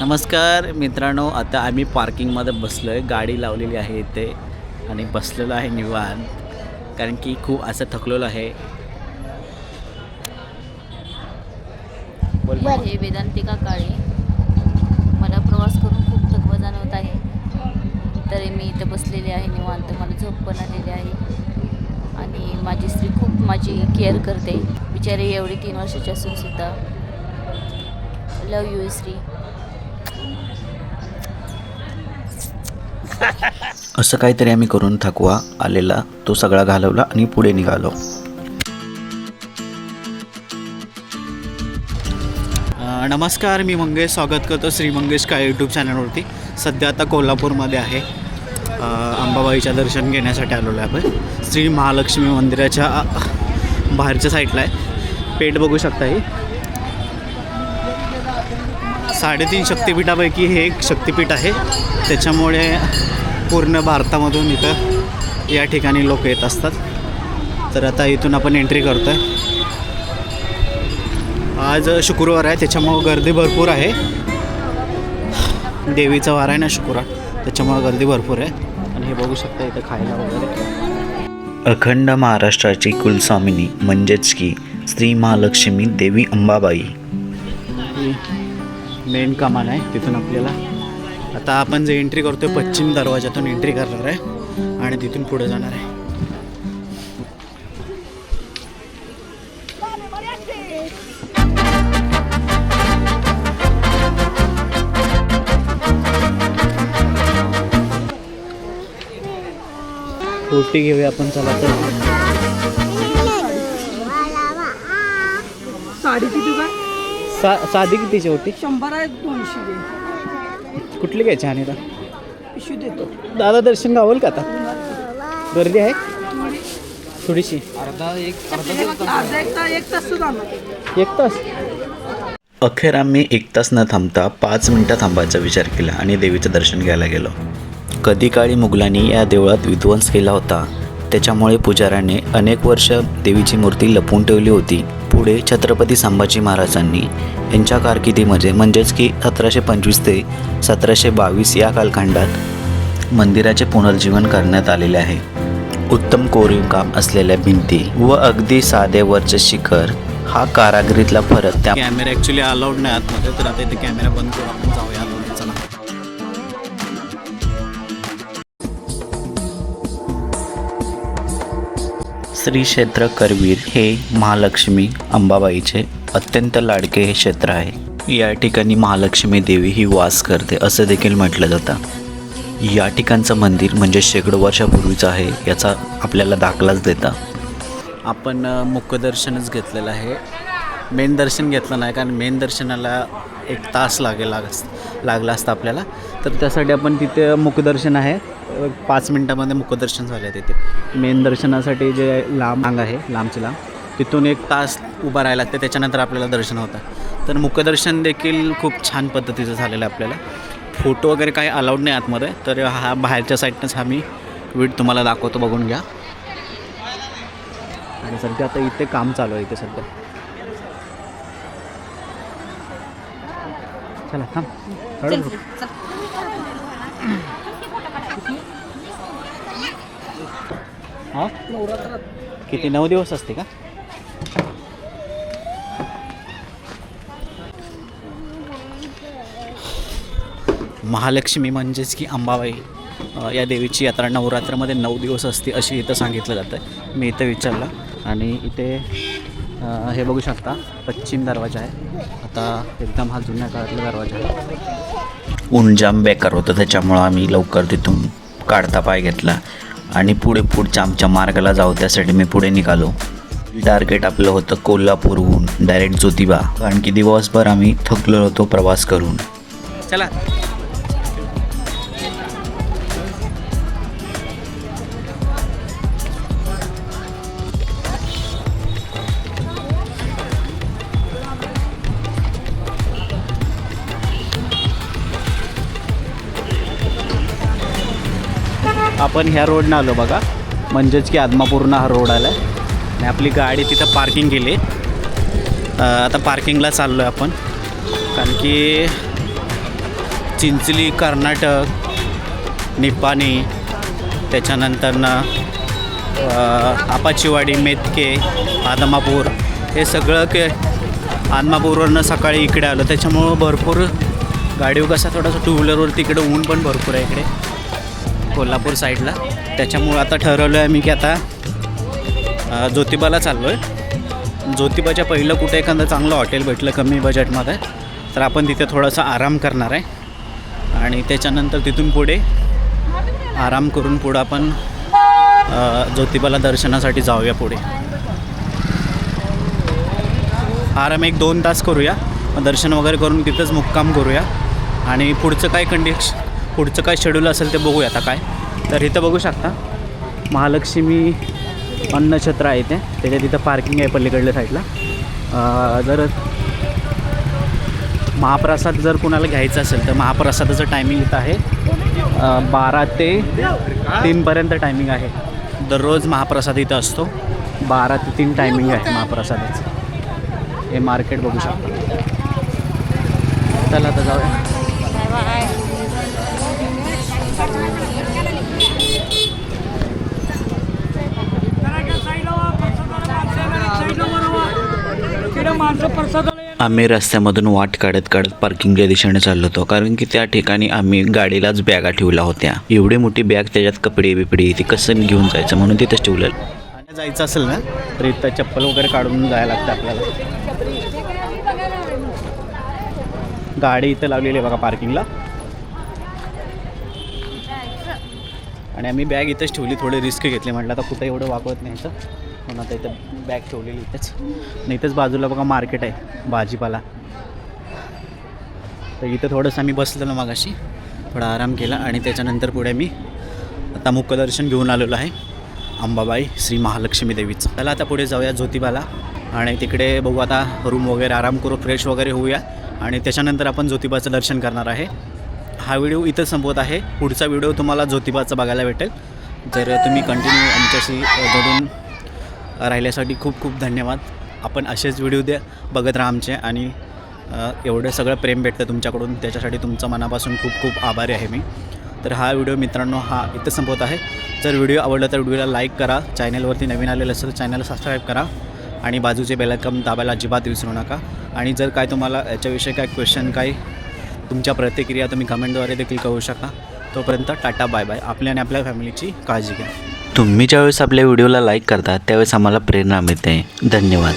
नमस्कार मित्रांनो आता आम्ही पार्किंगमध्ये बसलो आहे गाडी लावलेली आहे इथे आणि बसलेलो आहे निवांत कारण की खूप असं थकलेलो आहे. हे वेदांतिका काळे. मला प्रवास करून खूप थकवा जाणवत आहे. तरी मी इथं बसलेली आहे निवांत. मला झोप पण आलेली आहे. आणि माझी स्त्री खूप माझी केअर करते. बिचारी एवढी तीन वर्षाची असून सुद्धा. लव यू श्री. असं काहीतरी आम्ही करून थकवा आलेला तो सगळा घालवला आणि पुढे निघालो. नमस्कार मी मंगेश स्वागत करतो श्री मंगेश काय यूट्यूब चॅनलवरती सध्या आता कोल्हापूरमध्ये आहे. अंबाबाईच्या दर्शन घेण्यासाठी आलेलो आहे आपण. श्री महालक्ष्मी मंदिराच्या बाहेरच्या साईडला आहे. पेट बघू शकता ही साडेतीन शक्तिपीठापैकी हे एक शक्तिपीठ आहे. त्याच्यामुळे पूर्ण भारतामधून इथं या ठिकाणी लोक येत असतात. तर आता इथून आपण एंट्री करतो आहे आज शुक्रवार आहे त्याच्यामुळं गर्दी भरपूर आहे. देवीचा वार आहे ना शुक्रवार त्याच्यामुळं गर्दी भरपूर आहे. आणि हे बघू शकता इथं खायला वगैरे. अखंड महाराष्ट्राची कुलस्वामिनी म्हणजेच की श्री महालक्ष्मी देवी अंबाबाई. मेन कमान आहे तिथून आपल्याला. आता आपण जे एंट्री करतोय पश्चिम दरवाजातून एंट्री करणार आहे आणि तिथून पुढे जाणार आहे. रोटी घेऊया आपण चला तर. साडी किती काय सा साधी कितीची होती शंभर आहे दोनशे दे. कुठली घ्यायची आणि आता? पिशवी देतो. दादा दर्शन गावल का आता? गर्दी आहे? थोडीशी. अर्धा एक तास एक तास जाणार एक तास? अखेर आम्ही एक तास न थांबता पाच मिनटं थांबायचा विचार केला आणि देवीचं दर्शन घ्यायला गेलो. कधी काळी मुघलांनी या देवळात विध्वंस केला होता. त्याच्यामुळे पुजाऱ्याने अनेक वर्ष देवीची मूर्ती लपवून ठेवली होती. पुढे छत्रपती संभाजी महाराजांनी यांच्या कारकिर्दीमध्ये म्हणजेच की सतराशे पंचवीस ते सतराशे बावीस या कालखंडात मंदिराचे पुनर्जीवन करण्यात आलेले आहे. उत्तम कोरीव काम असलेल्या भिंती व अगदी साधे वरचे शिखर हा कारागिरीतला फरक त्या कॅमेरा ॲक्च्युली अलाउड नाही आतमध्ये तर आता इथे कॅमेरा बंद करून आपण जाऊया. श्री क्षेत्र करवीर हे महालक्ष्मी अंबाबाईचे अत्यंत लाडके हे क्षेत्र आहे. या ठिकाणी महालक्ष्मी देवी ही वास करते असं देखील म्हटलं जातं. या ठिकाणचं मंदिर म्हणजे शेकडो वर्षापूर्वीचं आहे याचा आपल्याला दाखलाच देता. आपण मुखदर्शनच घेतलेलं आहे. मेन दर्शन घेतलं नाही कारण मेन दर्शनाला एक तास लागेल लाग लागला असतं आपल्याला. तर त्यासाठी आपण तिथे मुखदर्शन आहे. पाच मिनटामध्ये मुखदर्शन झालं आहे तिथे. मेन दर्शनासाठी जे लांब अंग आहे लांबची लांब तिथून एक तास उभा राहायला लागते त्याच्यानंतर आपल्याला दर्शन होतं. तर मुखदर्शन देखील खूप छान पद्धतीचं झालेलं आहे आपल्याला. फोटो वगैरे काही अलाउड नाही आतमध्ये तर हा बाहेरच्या साईडनंच हा मी वीट तुम्हाला दाखवतो बघून घ्या. आणि सध्या आता इथे काम चालू आहे इथे सध्या. चला थांब. हा? किती? नऊ दिवस असते का? महालक्ष्मी म्हणजेच की अंबाबाई या देवीची यात्रा नवरात्रामध्ये नऊ दिवस असते अशी इथं सांगितलं जातं. आहे मी इथं विचारलं आणि इथे हे बघू शकता पश्चिम दरवाजा आहे. आता एकदम हा जुन्या काळातला दरवाजा आहे. ऊन जाम बेकार होतं त्याच्यामुळं आम्ही लवकर तिथून काढता पाय घेतला. आणि पुढे पुढच्या आमच्या मार्गाला जाऊ त्यासाठी मी पुढे निघालो. टार्गेट आपलं होतं कोल्हापूरहून. डायरेक्ट ज्योतिबा. कारण की दिवसभर आम्ही थकलो होतो प्रवास करून. चला. आपण ह्या रोडनं आलो बघा. म्हणजेच की आदमापूरनं हा रोड आला आहे आणि आपली गाडी तिथं पार्किंग केली. आता पार्किंगला चाललो आहे आपण. कारण की चिंचली कर्नाटक निपाणी त्याच्यानंतरनं आपाचीवाडी मेतके आदमापूर हे सगळं के आदमापूरवरनं सकाळी इकडे आलं. त्याच्यामुळं भरपूर गाडीव कसा थोडासा टू व्हीलरवर तिकडे ऊन पण भरपूर आहे इकडे. कोल्हापूर साईडला. त्याच्यामुळं आता ठरवलं आहे मी की आता ज्योतिबाला चाललो आहे ज्योतिबाच्या पहिलं कुठे एखादं चांगलं हॉटेल भेटलं कमी बजेटमध्ये तर आपण तिथे थोडासा आराम करणार आहे. आणि त्याच्यानंतर तिथून पुढे आराम करून पुढं आपण ज्योतिबाला दर्शनासाठी जाऊया पुढे. आराम एक दोन तास करूया. दर्शन वगैरे करून तिथंच मुक्काम करूया. आणि पुढचं काय कंडिश पुढचं काय शेड्यूल असेल ते बघूया आता काय. तर इथं बघू शकता महालक्ष्मी अन्नछत्र आहे ते त्याच्या तिथं पार्किंग आहे पलीकडल्या साईडला जर महाप्रसाद जर कुणाला घ्यायचा असेल तर महाप्रसादाचं टायमिंग इथं आहे. बारा ते तीनपर्यंत टायमिंग आहे. दररोज महाप्रसाद इथं असतो. बारा ते तीन टायमिंग आहे महाप्रसादाचं. हे मार्केट बघू शकता. चला आता जाऊया. आम्ही रस्त्यामधून वाट काढत काढत पार्किंगच्या दिशेने चाललो होतो. कारण की त्या ठिकाणी आम्ही गाडीलाच बॅगा ठेवल्या होत्या. एवढी मोठी बॅग त्याच्यात कपडे बिपडे ती कसं घेऊन जायचं म्हणून तिथंच ठेवलं आणि जायचं असेल ना तर इथं चप्पल वगैरे काढून जायला लागतं आपल्याला. गाडी इथं लावलेली आहे बघा पार्किंगला आणि आम्ही बॅग इथंच ठेवली थोडी रिस्क घेतली. म्हटलं आता कुठं एवढं वागवत नाही इथं म्हणून आता इथं बॅग ठेवलेली इथंच. आणि इथंच बाजूला बघा मार्केट आहे भाजीपाला. तर इथं थोडंसं आम्ही बसलेलो मगाशी. थोडा आराम केला आणि त्याच्यानंतर पुढे मी आता मुखदर्शन घेऊन आलेलो आहे. अंबाबाई श्री महालक्ष्मी देवीचं. त्याला आता पुढे जाऊया ज्योतिबाला. आणि तिकडे बघू आता रूम वगैरे आराम करू फ्रेश वगैरे होऊया. आणि त्याच्यानंतर आपण ज्योतिबाचं दर्शन करणार आहे. हा व्हिडिओ इथं संपवत आहे. पुढचा व्हिडिओ तुम्हाला ज्योतिबाचा बघायला भेटेल. जर तुम्ही कंटिन्यू आमच्याशी जोडून राहिल्यासाठी खूप खूप धन्यवाद. आपण असेच व्हिडिओ द्या बघत राहा आमचे आणि एवढं सगळं प्रेम भेटतं तुमच्याकडून. त्याच्यासाठी तुमचा मनापासून खूप खूप आभारी आहे मी. तर हा व्हिडिओ मित्रांनो हा इथं संपवत आहे. जर व्हिडिओ आवडला तर व्हिडिओला लाईक करा. चॅनलवरती नवीन आलेलं असेल तर चॅनलला सबस्क्राईब करा. आणि बाजूचे बेलकम दाबायला अजिबात विसरू नका. आणि जर काय तुम्हाला याच्याविषयी काय क्वेश्चन काय तुमच्या प्रतिक्रिया तुम्ही कमेंटद्वारे देखील कळू शकता. तोपर्यंत टाटा बाय बाय आपल्या आणि आपल्या फॅमिलीची काळजी घ्या. तुम्ही ज्यावेळेस आपल्या व्हिडिओला लाईक करता त्यावेळेस आम्हाला प्रेरणा मिळते. धन्यवाद.